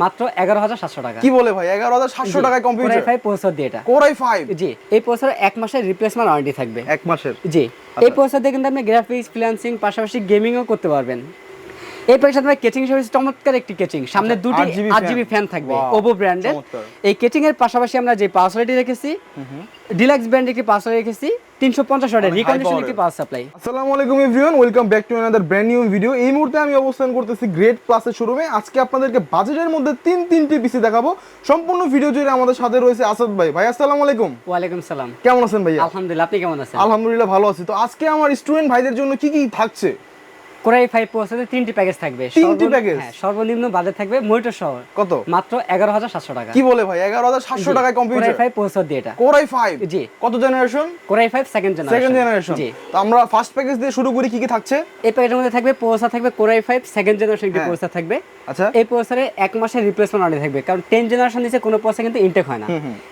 মাত্র এগারো হাজার সাতশো টাকা। কি বলে ভাই? এগারো হাজার সাতশো টাকায় কম্পিউটার ফাইভ প্রসেসর দিয়ে এটা। কোরাই ফাইভ জি এই প্রসেসর এক মাসের রিপ্লেসমেন্ট ওয়ারেন্টি থাকবে। এক মাসের? জি এই প্রসেসর দিয়ে কিন্তু আপনি গ্রাফিক্স ফ্রিল্যান্সিং পাশাপাশি গেমিংও করতে পারবেন। এই প্যাকেজে আপনার কেচিং সার্ভিস চমৎকার একটি কেচিং সামনে আচ্ছা, দুটি 8GB আট জিবি ফ্যান থাকবে। ওভো ব্র্যান্ডের এই কেচিং এর পাশাপাশি আমরা যে পাওয়ার রেখেছি ডিলাক্স ব্র্যান্ড একটি পাওয়ার রেখেছি তিনশো পঞ্চাশ ওয়াটের রিকন্ডিশন একটি পাওয়ার সাপ্লাই আসসালামু আলাইকুম everyone welcome back to another brand new video এই মুহূর্তে আমি অবস্থান করতেছি গ্রেট প্লাসের শোরুমে আজকে আপনাদেরকে বাজেটের মধ্যে তিন তিনটি পিসি দেখাবো। সম্পূর্ণ ভিডিও জুড়ে আমাদের সাথে রয়েছে আসাদ ভাই। ভাই আসসালামু আলাইকুম ওয়ালাইকুম সালাম। কেমন আছেন ভাইয়া? আলহামদুলিল্লাহ আপনি কেমন আছেন? আলহামদুলিল্লাহ ভালো আছি। তো আজকে আমার স্টুডেন্ট ভাইদের জন্য কি কি থাকছে? কোরাই ফাইভ তিনটি প্যাকেজ থাকবে। তিনটি সর্বনিম্ন- হ্যাঁ, সর্বনিম্ন বাজেট থাকবে মনিটর সহ। কত? মাত্র এগারো হাজার সাতশো টাকা। কি বলে ভাই? এগারো হাজার সাতশো টাকায় কোরাই ফাইভ প্রসেসর দিয়ে এটা। Core i five G. কত generation Core i five second generation second generation G. তো আমরা ফার্স্ট প্যাকেজ দিয়ে শুরু করি কি কি থাকছে? এই প্যাকেটের মধ্যে থাকবে প্রসেসর থাকবে কোরাই ফাইভ সেকেন্ড জেনারেশন একটি হ্যাঁ। প্রসেসর থাকবে। আচ্ছা। এই প্রসেসরে এক মাসের রিপ্লেসমেন্ট অর্ডার থাকবে। কারণ টেন জেনারেশন নিচে কোনো প্রসেসর কিন্তু ইনটেক হয় না।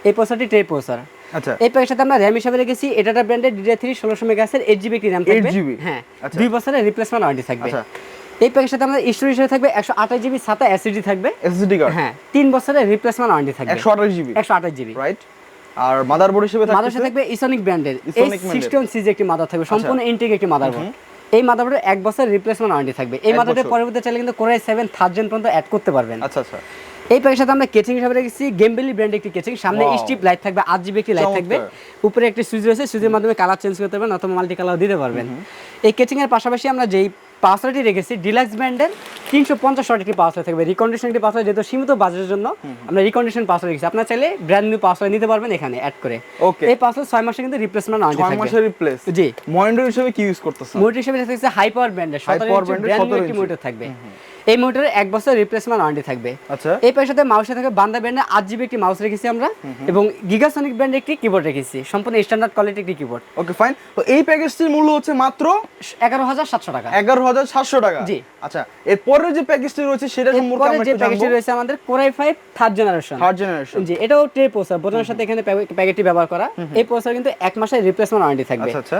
এই প্রসেসরটি ট্রে প্রসেসর আচ্ছা। এই প্যাকের সাথে আমরা র্যাম হিসাবে রেখেছি এটা ব্র্যান্ডের ডিডিআর থ্রি ষোলোশো মেগাসের এইট জিবি র্যাম থাকবে। হ্যাঁ আচ্ছা। দুই বছরের রিপ্লেসমেন্ট ওয়ারেন্টি থাকবে। আচ্ছা। এই প্যাকের সাথে আমাদের স্টোরেজ হিসেবে থাকবে একশো আঠাশ জিবি সাতা এসএসডি থাকবে। এসএসডি কার্ড হ্যাঁ তিন বছরের রিপ্লেসমেন্ট ওয়ারেন্টি থাকবে। একশো আঠাশ জিবি একশো আঠাশ জিবি রাইট আর মাদারবোর্ড হিসেবে মাদার থাকছে থাকবে ইসনিক ব্র্যান্ডের এই ওয়ান সিজি একটি মাদার থাকবে সম্পূর্ণ ইনটেক একটি মাদারবোর্ড এই মাদারবোর্ডের এক বছর রিপ্লেসমেন্ট ওয়ারেন্টি থাকবে। এই মাদারবোর্ডের। পরবর্তী চাইলে কিন্তু Core i seven third gen পর্যন্ত অ্যাড করতে পারবেন। আচ্ছা আচ্ছা। এই প্যাকের সাথে আমরা কেচিং হিসাবে রেখেছি গেমবেলি ব্র্যান্ড একটি কেচিং সামনে. স্টিপ লাইট থাকবে আট জিবি একটি লাইট থাকবে উপরে একটি সুইচ রয়েছে সুইচের মাধ্যমে কালার চেঞ্জ করতে পারবেন অথবা মাল্টি কালার দিতে পারবেন। এই কেচিং এর পাশাপাশি আমরা যেই পাসওয়ার্ডটি রেখেছি ডিলাক্স ব্র্যান্ডের তিনশো পঞ্চাশ ওয়াট একটি পাসওয়ার্ড থাকবে। রিকন্ডিশন একটি পাসওয়ার্ড যেহেতু সীমিত বাজেটের জন্য আমরা রিকন্ডিশন পাসওয়ার্ড রেখেছি। আপনার চাইলে ব্র্যান্ড নিউ পাসওয়ার্ড নিতে পারবেন এখানে অ্যাড করে। Okay. এই পাসওয়ার্ড ছয় মাসে কিন্তু রিপ্লেসমেন্ট ছয় থাকবে। মাসের রিপ্লেস জি। মনিটর হিসেবে কি ইউজ করতেছেন? মোটর হিসেবে থাকছে হাই পাওয়ার ব্র্যান্ডের High সতেরো power ইঞ্চি ব্র্যান্ড নিউ একটি। মোটর থাকবে। এই মোটরে এক বছর রিপ্লেসমেন্ট ওয়ারেন্টি থাকবে। আচ্ছা। এই পাশের সাথে মাউসের থাকবে বান্দা ব্র্যান্ডের আট জিবি একটি মাউস রেখেছি আমরা এবং গিগাসনিক ব্র্যান্ডের একটি কিবোর্ড রেখেছি। সম্পূর্ণ স্ট্যান্ডার্ড কোয়ালিটি একটি কিবোর্ড ওকে ফাইন তো এই প্যাকেজটির মূল্য হচ্ছে মাত্র এগারো হাজার সাতশো টাকা। এগারো হাজার সাতশো টাকা? জি। আচ্ছা এর পরের যে প্যাকেজটি রয়েছে সেটা সম্পর্কে এরপরে যে প্যাকেজটি রয়েছে আমাদের Core i five third generation third generation G এটাও ট্রে প্রসেসর বোঝানোর সাথে এখানে প্যাকেটটি ব্যবহার করা। এই প্রসেসর কিন্তু এক মাসের রিপ্লেসমেন্ট ওয়ারেন্টি থাকবে। আচ্ছা আচ্ছা।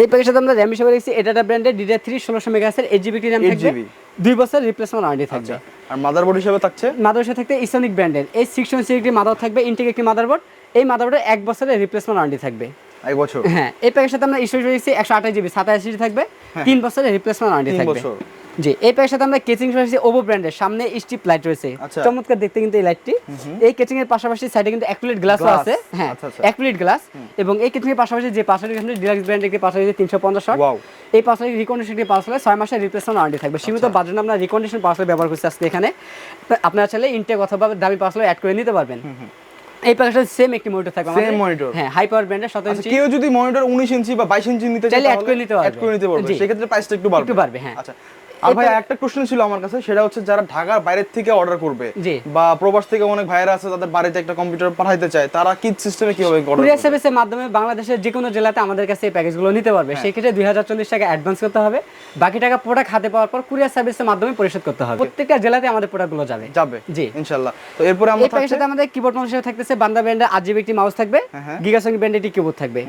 এই প্যাকেজের সাথে আমরা র্যাম হিসেবে রেখেছি। এটা ব্র্যান্ডের ডিডিআর থ্রি ষোলোশো মেগাসের এইট জিবি র্যাম 8 থাকবে। দুই বছর রিপ্লেসমেন্ট ওয়ারেন্টি থাকবে। আচ্ছা আর মাদারবোর্ড হিসেবে থাকছে? মাদারবোর্ড থাকতে ইসনিক ব্র্যান্ডের এই সিক্স ওয়ান মাদার থাকবে ইনটেক একটি মাদারবোর্ড এই মাদারবোর্ডের এক বছরের রিপ্লেসমেন্ট ওয়ারেন্টি থাকবে। এক বছর? হ্যাঁ এই প্যাকের সাথে আমরা ইস্যু রেখেছি একশো আঠাশ জিবি সাতাশ জিবি থাকবে। তিন বছরের রিপ্লেসমেন্ট ওয়ারেন্টি থাকবে। জি এই প্যাকের সাথে আমরা কেচিং রেখেছি ওভো ব্র্যান্ডের সামনে স্টিপ লাইট রয়েছে। আচ্ছা। চমৎকার দেখতে কিন্তু এই লাইটটি এই কেচিং এর পাশাপাশি সাইডে কিন্তু অ্যাকুলেট Glass, আছে। হ্যাঁ আচ্ছা, আচ্ছা। অ্যাকুলেট গ্লাস এবং এই কেচিং এর পাশাপাশি যে পাশাপাশি ডিলাক্স ব্র্যান্ডের একটি পাশাপাশি তিনশো পঞ্চাশ. এই পাশাপাশি রিকন্ডিশন হলে ছয় মাসের রিপ্লেসমেন্ট ওয়ারেন্টি থাকবে। সীমিত আচ্ছা। বাজেট আমরা রিকন্ডিশন পাস ব্যবহার করছি আজকে এখানে। আপনার চাইলে ইনটেক অথবা দামি পাস অ্যাড করে নিতে পারবেন। এই প্যাকেজটা সেম একটি মনিটর থাকবে। সেম মনিটর হ্যাঁ হাই পাওয়ার ব্র্যান্ডের সতেরো আচ্ছা ইঞ্চি কেউ যদি মনিটর উনিশ ইঞ্চি বা বাইশ ইঞ্চি নিতে চায় চাইলে অ্যাড তাহলে করে নিতে পারবে। অ্যাড করে নিতে পারবে। সেক্ষেত্রে প্রাইসটা একটু বাড়বে। একটু বাড়বে, হ্যাঁ। আচ্ছা। আর ভাই একটা কোশ্চেন ছিল আমার কাছে সেটা হচ্ছে যারা ঢাকার থেকে অর্ডার করবে বা প্রবাস থেকে অনেক ভাইরা আছে তাদের বাড়িতে একটা কম্পিউটার পাঠাইতে চায় তারা কি সিস্টেমে কীভাবে অর্ডার কুরিয়ার সার্ভিসের মাধ্যমে বাংলাদেশের যে কোনো জেলাতে আমাদের কাছে এই প্যাকেজগুলো নিতে পারবে। হ্যাঁ। সেই ক্ষেত্রে দুই হাজার চল্লিশ টাকা অ্যাডভান্স করতে হবে। বাকি টাকা প্রোডাক্ট হাতে পাওয়ার পর কুরিয়ার সার্ভিসের মাধ্যমে পরিশোধ করতে হবে। প্রত্যেকটা জেলাতে আমাদের প্রোডাক্টগুলো যাবে। যাবে জি। ইনশাআল্লাহ তো এরপরে আমরা এই আমাদের কিবোর্ড মাউস থাকতেছে বান্দা ব্র্যান্ডের একটি মাউস থাকবে হ্যাঁ। গিগাসঙ্গি ব্র্যান্ডের একটি কিবোর্ড থাকবে।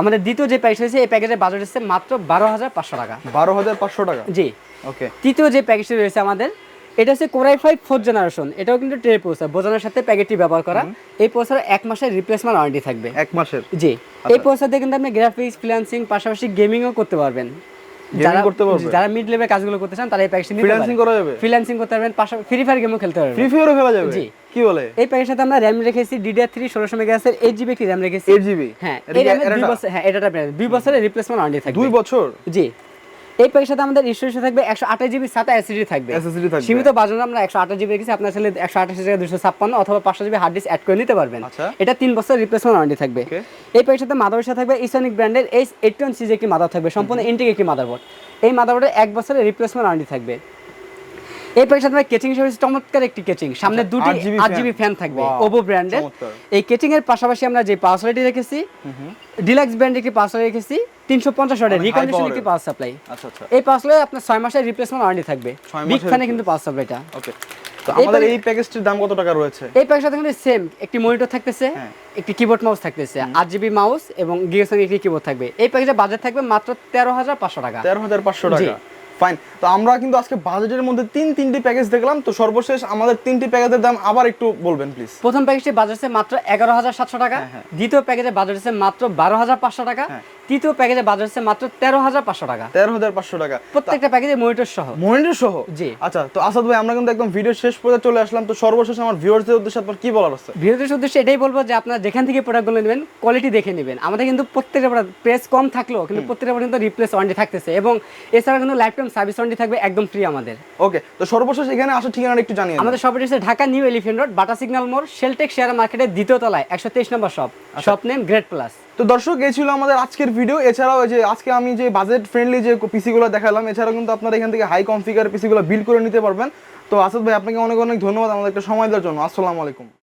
আমাদের দ্বিতীয় যে প্যাকেজ হয়েছে এই প্যাকেজের বাজেট হচ্ছে মাত্র বারো হাজার পাঁচশো টাকা। বারো হাজার পাঁচশো টাকা? জি। ওকে তৃতীয় যে প্যাকেজটি রয়েছে আমাদের এটা হচ্ছে কোরাই ফাইভ ফোর্থ জেনারেশন এটাও কিন্তু ট্রে প্রসেসর বোঝানোর সাথে প্যাকেটটি ব্যবহার করা। এই প্রসেসর এক মাসের রিপ্লেসমেন্ট ওয়ারেন্টি থাকবে। এক মাসের? জি। এই প্রসেসর দিয়ে কিন্তু আপনি গ্রাফিক্স ফ্রিল্যান্সিং পাশাপাশি গেমিংও করতে পারবেন। Gaming করতে পারবে? যারা মিড লেভেল কাজগুলো করতে চান তারা এই প্যাকেজটি নিতে Freelancing করা যাবে? ফ্রিল্যান্সিং করতে পারবেন পাশাপাশি ফ্রি ফায়ার গেমও খেলতে পারবেন। ফ্রি ফায়ারও খেলা যাবে? জি। কি বলে? এই প্যাকেজের সাথে আমরা র্যাম রেখেছি ডিডিআর থ্রি ষোলোশো মেগাহার্সের এইট জিবি একটি র্যাম রেখেছি? এইট জিবি হ্যাঁ এই র্যামের দুই বছর হ্যাঁ এটা দুই বছরের রিপ্লেসমেন্ট ওয়ারেন্টি থাকবে। দুই বছর? জি। এই প্যাকের সাথে আমাদের ইস্যু থাকবে একশো আঠাশ জিবি সাথে এসএসডি থাকবে এসএসডি থাকবে। সীমিত বাজার আমরা একশো আঠাশ জিবি রেখেছি আপনার ছেলে একশো আঠাশ জায়গায় দুশো ছাপ্পান্ন অথবা পাঁচশো জিবি হার্ড ডিস্ক অ্যাড করে নিতে পারবেন আচ্ছা। এটা তিন বছর রিপ্লেসমেন্ট ওয়ারেন্টি থাকবে. এই প্যাকের সাথে মাদারের সাথে থাকবে ইসনিক ব্র্যান্ডের এইচ এইট ওয়ান সিজি একটি মাদার থাকবে সম্পূর্ণ ইন্টিক একটি মাদারবোর্ড এই মাদারবোর্ডে এক বছরের রিপ্লেসমেন্ট ওয়ারেন্টি থাকবে এই প্যাকের সাথে কেচিং সার্ভিস চমৎকার একটি কেচিং সামনে আচ্ছা, দুটি 8 আট জিবি ফ্যান থাকবে ওভো ব্র্যান্ডের এই কেচিং এর পাশাপাশি আমরা যে পাওয়ার রেখেছি ডিলাক্স ব্র্যান্ড একটি পাওয়ার সাপ্লাই রেখেছি তিনশো পঞ্চাশ ওয়াটের রিকন্ডিশন একটি পাওয়ার সাপ্লাই আচ্ছা আচ্ছা। এই পাওয়ার সাপ্লাই আপনার ছয় মাসের রিপ্লেসমেন্ট ওয়ারেন্টি থাকবে। বিগ মাসের ফ্যানে কিন্তু পাওয়ার সাপ্লাইটা ওকে তো আমাদের এই প্যাকেজটির দাম কত টাকা রয়েছে? এই প্যাকের সাথে কিন্তু সেম একটি মনিটর থাকতেছে হ্যাঁ। একটি কিবোর্ড মাউস থাকতেছে আট জিবি মাউস এবং গিগাসন একটি কিবোর্ড থাকবে। এই প্যাকেজের বাজেট থাকবে মাত্র তেরো হাজার পাঁচশো টাকা। তেরো হাজার পাঁচশো টাকা। ফাইন তো আমরা কিন্তু আজকে বাজেটের মধ্যে তিন তিনটি প্যাকেজ দেখলাম। তো সর্বশেষ আমাদের তিনটি প্যাকেজের দাম আবার একটু বলবেন প্লিজ প্রথম প্যাকেজটি বাজেটে মাত্র এগারো হাজার সাতশো টাকা। হ্যাঁ, দ্বিতীয় প্যাকেজের বাজেটে মাত্র বারো হাজার পাঁচশো টাকা। হ্যাঁ। তৃতীয় প্যাকেজে বাজার হচ্ছে মাত্র তেরো হাজার পাঁচশো টাকা। তেরো হাজার পাঁচশো টাকা। প্রত্যেকটা প্যাকেজে মনিটর সহ। মনিটর সহ? জি। আচ্ছা তো আসাদ ভাই আমরা কিন্তু একদম ভিডিও শেষ পর্যন্ত চলে আসলাম। তো সর্বশেষ আমার ভিউয়ার্সদের উদ্দেশ্যে আপনার কি বলার আছে? ভিডিওটির উদ্দেশ্যে এটাই বলব যে আপনারা যেখান থেকে প্রোডাক্টগুলো নেবেন কোয়ালিটি দেখে নেবেন। আমাদের কিন্তু প্রত্যেকটা প্রোডাক্ট প্রেস কম থাকলেও কিন্তু প্রত্যেকটা পর্যন্ত রিপ্লেস ওয়ারেন্টি থাকতেছে এবং এছাড়া কিন্তু লাইফ টাইম সার্ভিস ওয়ারেন্টি থাকবে একদম ফ্রি আমাদের। ওকে তো সর্বশেষ এখানে আসার ঠিকানাটা একটু জানিয়ে। আমাদের শপ হচ্ছে Dhaka new elephant road Bata signal মোড় শেলটেক শেয়ার মার্কেটের দ্বিতীয় তলায় একশো তেইশ নম্বর shop shop name Great Plus তো দর্শক, এই ছিল আমাদের আজকের ভিডিও এছাড়াও যে আজকে আমি যে বাজেট ফ্রেন্ডলি যে পিসিগুলো দেখালাম, এছাড়াও কিন্তু আপনারা এখান থেকে হাই কনফিগার পিসিগুলো বিল করে নিতে পারবেন। তো আসাদ ভাই, আপনাকে অনেক অনেক ধন্যবাদ আমাদের একটা সময় দেওয়ার জন্য। আসসালামু আলাইকুম।